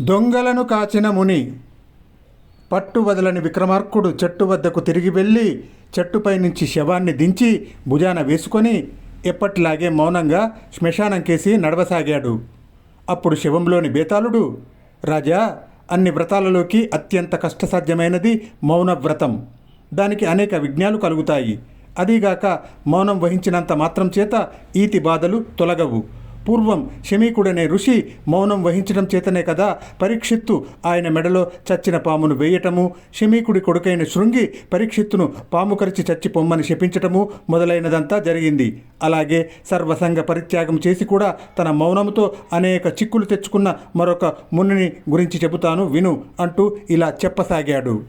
దొంగలను కాచిన ముని పట్టు వదలని విక్రమార్కుడు చెట్టు వద్దకు తిరిగి వెళ్ళి చెట్టుపై నుంచి శవాన్ని దించి భుజాన వేసుకొని ఎప్పటిలాగే మౌనంగా శ్మశానం కేసి నడవసాగాడు. అప్పుడు శవంలోని బేతాళుడు రాజా అన్ని వ్రతాలలోకి అత్యంత కష్టసాధ్యమైనది మౌన వ్రతం. దానికి అనేక విఘ్నాలు కలుగుతాయి. అదీగాక మౌనం వహించినంత మాత్రం చేత ఈతి బాధలు తొలగవు. పూర్వం శమీకుడనే ఋషి మౌనం వహించడం చేతనే కదా పరీక్షిత్తు ఆయన మెడలో చచ్చిన పామును వేయటము శమీకుడి కొడుకైన శృంగి పరీక్షిత్తును పాము కరిచి చచ్చి పొమ్మని శపించటము మొదలైనదంతా జరిగింది. అలాగే సర్వసంగ పరిత్యాగం చేసి కూడా తన మౌనంతో అనేక చిక్కులు తెచ్చుకున్న మరొక మునిని గురించి చెబుతాను విను అంటూ ఇలా చెప్పసాగాడు.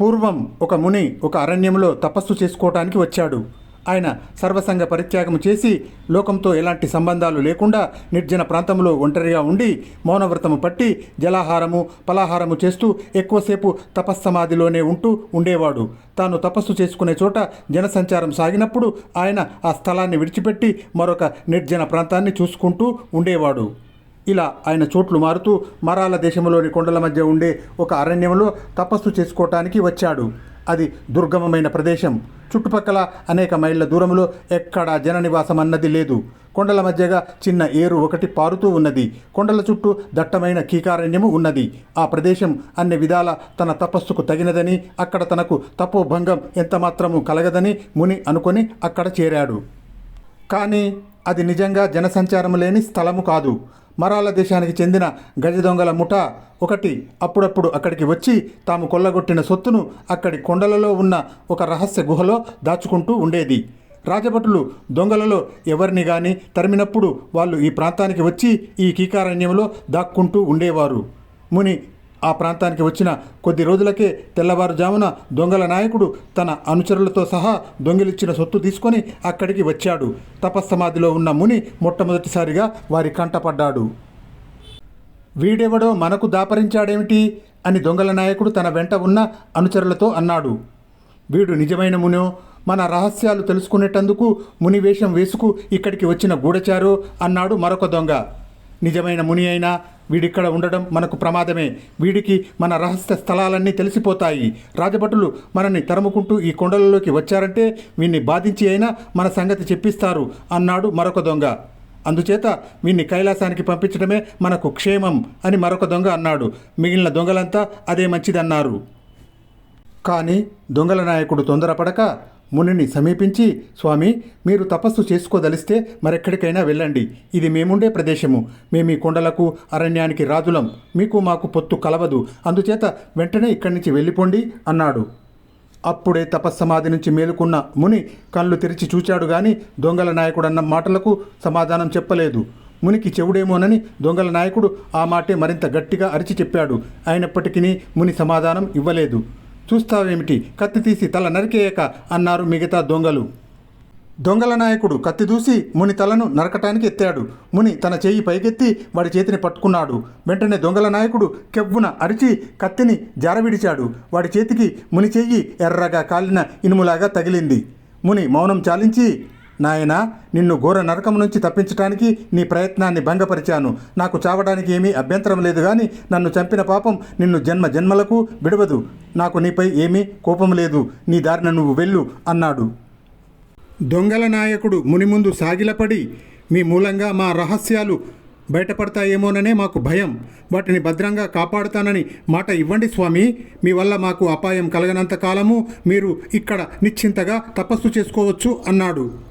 పూర్వం ఒక ముని ఒక అరణ్యంలో తపస్సు చేసుకోవటానికి వచ్చాడు. ఆయన సర్వసంగ పరిత్యాగం చేసి లోకంతో ఎలాంటి సంబంధాలు లేకుండా నిర్జన ప్రాంతంలో ఒంటరిగా ఉండి మౌనవ్రతము పట్టి జలాహారము పలాహారము చేస్తూ ఎక్కువసేపు తపస్సమాధిలోనే ఉంటూ ఉండేవాడు. తాను తపస్సు చేసుకునే చోట జనసంచారం సాగినప్పుడు ఆయన ఆ స్థలాన్ని విడిచిపెట్టి మరొక నిర్జన ప్రాంతాన్ని చూసుకుంటూ ఉండేవాడు. ఇలా ఆయన చోట్లు మారుతూ మరాల దేశంలోని కొండల మధ్య ఉండే ఒక అరణ్యంలో తపస్సు చేసుకోవటానికి వచ్చాడు. అది దుర్గమమైన ప్రదేశం. చుట్టుపక్కల అనేక మైళ్ళ దూరంలో ఎక్కడా జననివాసం అన్నది లేదు. కొండల మధ్యగా చిన్న ఏరు ఒకటి పారుతూ ఉన్నది. కొండల చుట్టూ దట్టమైన కీకారణ్యము ఉన్నది. ఆ ప్రదేశం అన్ని విధాల తన తపస్సుకు తగినదని అక్కడ తనకు తపోభంగం ఎంతమాత్రము కలగదని ముని అనుకొని అక్కడ చేరాడు. కానీ అది నిజంగా జనసంచారం లేని స్థలము కాదు. మరాల దేశానికి చెందిన గజ దొంగల ముఠ ఒకటి అప్పుడప్పుడు అక్కడికి వచ్చి తాము కొల్లగొట్టిన సొత్తును అక్కడి కొండలలో ఉన్న ఒక రహస్య గుహలో దాచుకుంటూ ఉండేది. రాజభటులు దొంగలలో ఎవరిని కానీ తరిమినప్పుడు వాళ్ళు ఈ ప్రాంతానికి వచ్చి ఈ కీకారణ్యంలో దాక్కుంటూ ఉండేవారు. ముని ఆ ప్రాంతానికి వచ్చిన కొద్ది రోజులకే తెల్లవారుజామున దొంగల నాయకుడు తన అనుచరులతో సహా దొంగిలిచ్చిన సొత్తు తీసుకొని అక్కడికి వచ్చాడు. తపస్సమాధిలో ఉన్న ముని మొట్టమొదటిసారిగా వారి కంటపడ్డాడు. వీడెవడో మనకు దాపరించాడేమిటి? అని దొంగల నాయకుడు తన వెంట ఉన్న అనుచరులతో అన్నాడు. వీడు నిజమైన మునో మన రహస్యాలు తెలుసుకునేటందుకు ముని వేషం వేసుకు ఇక్కడికి వచ్చిన గూఢచారో అన్నాడు మరొక దొంగ. నిజమైన ముని అయినా వీడిక్కడ ఉండడం మనకు ప్రమాదమే. వీడికి మన రహస్య స్థలాలన్నీ తెలిసిపోతాయి. రాజభటులు మనల్ని తరుముకుంటూ ఈ కొండలలోకి వచ్చారంటే వీన్ని బాధించి అయినా మన సంగతి చెప్పిస్తారు అన్నాడు మరొక దొంగ. అందుచేత వీన్ని కైలాసానికి పంపించడమే మనకు క్షేమం అని మరొక దొంగ అన్నాడు. మిగిలిన దొంగలంతా అదే మంచిదన్నారు. కానీ దొంగల నాయకుడు తొందరపడక మునిని సమీపించి స్వామి మీరు తపస్సు చేసుకోదలిస్తే మరెక్కడికైనా వెళ్ళండి. ఇది మేముండే ప్రదేశము. మేము ఈ కొండలకు అరణ్యానికి రాజులం. మీకు మాకు పొత్తు కలవదు. అందుచేత వెంటనే ఇక్కడి నుంచి వెళ్ళిపోండి అన్నాడు. అప్పుడే తపస్సమాధి నుంచి మేలుకున్న ముని కళ్ళు తెరిచి చూచాడు గాని దొంగల నాయకుడు అన్న మాటలకు సమాధానం చెప్పలేదు. మునికి చెవుడేమోనని దొంగల నాయకుడు ఆ మాటే మరింత గట్టిగా అరిచి చెప్పాడు. అయినప్పటికీ ముని సమాధానం ఇవ్వలేదు. చూస్తావేమిటి? కత్తి తీసి తల నరికేయక అన్నారు మిగతా దొంగలు. దొంగల నాయకుడు కత్తి దూసి ముని తలను నరకటానికి ఎత్తాడు. ముని తన చేయి పైకెత్తి వాడి చేతిని పట్టుకున్నాడు. వెంటనే దొంగల నాయకుడు కెవ్వున అరిచి కత్తిని జారవిడిచాడు. వాడి చేతికి ముని చెయ్యి ఎర్రగా కాలిన ఇనుములాగా తగిలింది. ముని మౌనం చాలించి నాయనా నిన్ను ఘోర నరకం నుంచి తప్పించడానికి నీ ప్రయత్నాన్ని భంగపరిచాను. నాకు చావడానికి ఏమీ అభ్యంతరం లేదు కానీ నన్ను చంపిన పాపం నిన్ను జన్మ జన్మలకు విడవదు. నాకు నీపై ఏమీ కోపం లేదు. నీ దారిన నువ్వు వెళ్ళు అన్నాడు. దొంగల నాయకుడు మునిముందు సాగిలపడి మీ మూలంగా మా రహస్యాలు బయటపడతాయేమోననే మాకు భయం. వాటిని భద్రంగా కాపాడుతానని మాట ఇవ్వండి స్వామి. మీ వల్ల మాకు అపాయం కలగనంత కాలము మీరు ఇక్కడ నిశ్చింతగా తపస్సు చేసుకోవచ్చు అన్నాడు.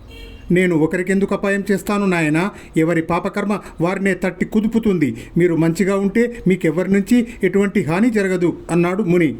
నేను ఒకరికెందుకు అపాయం చేస్తాను నాయన? ఎవరి పాపకర్మ వారినే తట్టి కుదుపుతుంది. మీరు మంచిగా ఉంటే మీకెవరి నుంచి ఎటువంటి హాని జరగదు అన్నాడు ముని.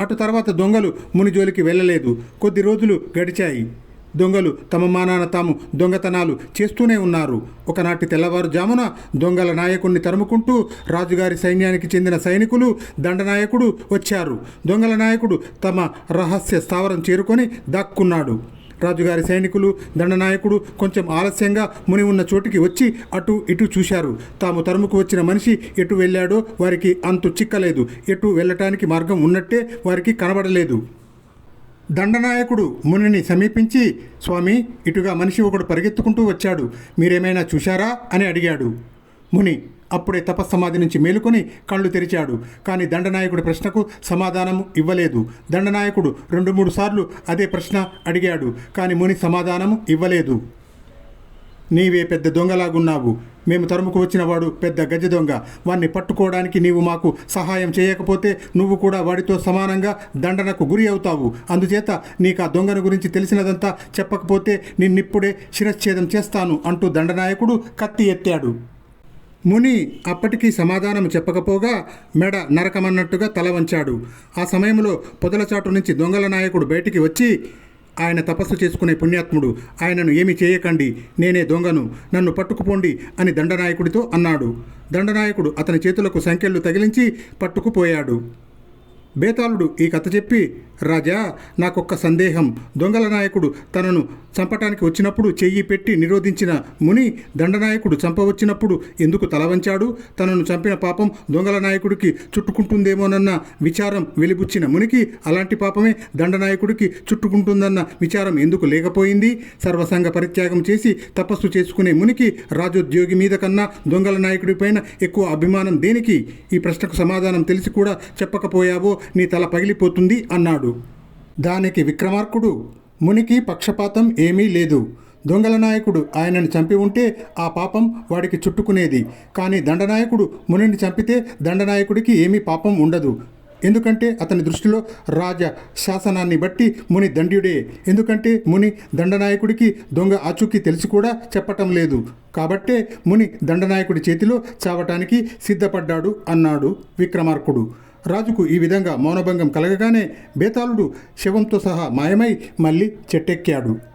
అటు తర్వాత దొంగలు ముని జోలికి వెళ్ళలేదు. కొద్ది రోజులు గడిచాయి. దొంగలు తమ మానాన తాము దొంగతనాలు చేస్తూనే ఉన్నారు. ఒకనాటి తెల్లవారుజామున దొంగల నాయకుడిని తరుముకుంటూ రాజుగారి సైన్యానికి చెందిన సైనికులు దండనాయకుడు వచ్చారు. దొంగల నాయకుడు తమ రహస్య స్థావరం చేరుకొని దాక్కున్నాడు. రాజుగారి సైనికులు దండనాయకుడు కొంచెం ఆలస్యంగా ముని ఉన్న చోటికి వచ్చి అటు ఇటు చూశారు. తాము తరుముకు వచ్చిన మనిషి ఎటు వెళ్ళాడో వారికి అంతు చిక్కలేదు. ఎటు వెళ్ళటానికి మార్గం ఉన్నట్టే వారికి కనబడలేదు. దండనాయకుడు మునిని సమీపించి స్వామి ఇటుగా మనిషి ఒకడు పరిగెత్తుకుంటూ వచ్చాడు. మీరేమైనా చూశారా? అని అడిగాడు. ముని అప్పుడే తపస్సమాధి నుంచి మేలుకొని కళ్ళు తెరిచాడు. కానీ దండనాయకుడి ప్రశ్నకు సమాధానం ఇవ్వలేదు. దండనాయకుడు రెండు మూడు సార్లు అదే ప్రశ్న అడిగాడు కానీ ముని సమాధానం ఇవ్వలేదు. నీవే పెద్ద దొంగలాగున్నావు. మేము తరుముకు వచ్చిన వాడు పెద్ద గజ దొంగ. వాణ్ణి పట్టుకోవడానికి నీవు మాకు సహాయం చేయకపోతే నువ్వు కూడా వాడితో సమానంగా దండనకు గురి అవుతావు. అందుచేత నీకు ఆ దొంగను గురించి తెలిసినదంతా చెప్పకపోతే నిన్నిప్పుడే శిరచ్ఛేదం చేస్తాను అంటూ దండనాయకుడు కత్తి ఎత్తాడు. ముని అప్పటికీ సమాధానం చెప్పకపోగా మెడ నరకమన్నట్టుగా తల వంచాడు. ఆ సమయంలో పొదలచాటు నుంచి దొంగల నాయకుడు బయటికి వచ్చి ఆయన తపస్సు చేసుకునే పుణ్యాత్ముడు ఆయనను ఏమి చేయకండి నేనే దొంగను నన్ను పట్టుకుపోండి అని దండనాయకుడితో అన్నాడు. దండనాయకుడు అతని చేతులకు సంఖ్యలు తగిలించి పట్టుకుపోయాడు. బేతాళుడు ఈ కథ చెప్పి రాజా నాకొక్క సందేహం. దొంగల నాయకుడు తనను చంపటానికి వచ్చినప్పుడు చెయ్యి పెట్టి నిరోధించిన ముని దండనాయకుడు చంపవచ్చినప్పుడు ఎందుకు తల వంచాడు? తనను చంపిన పాపం దొంగల నాయకుడికి చుట్టుకుంటుందేమోనన్న విచారం వెలిబుచ్చిన మునికి అలాంటి పాపమే దండనాయకుడికి చుట్టుకుంటుందన్న విచారం ఎందుకు లేకపోయింది? సర్వసంగ పరిత్యాగం చేసి తపస్సు చేసుకునే మునికి రాజోద్యోగి మీద కన్నా దొంగల నాయకుడిపైన ఎక్కువ అభిమానం దేనికి? ఈ ప్రశ్నకు సమాధానం తెలిసి కూడా చెప్పకపోయావో నీ తల పగిలిపోతుంది అన్నాడు. దానికి విక్రమార్కుడు మునికి పక్షపాతం ఏమీ లేదు. దొంగల నాయకుడు ఆయనను చంపి ఉంటే ఆ పాపం వాడికి చుట్టుకునేది. కానీ దండనాయకుడు మునిని చంపితే దండనాయకుడికి ఏమీ పాపం ఉండదు. ఎందుకంటే అతని దృష్టిలో రాజ శాసనాన్ని బట్టి ముని దండ్యుడే. ఎందుకంటే ముని దండనాయకుడికి దొంగ ఆచూకీ తెలిసి కూడా చెప్పటం లేదు. కాబట్టే ముని దండనాయకుడి చేతిలో చావటానికి సిద్ధపడ్డాడు అన్నాడు విక్రమార్కుడు. రాజుకు ఈ విధంగా మౌనభంగం కలగగానే బేతాళుడు శవంతో సహా మాయమై మళ్ళీ చెట్టెక్కాడు.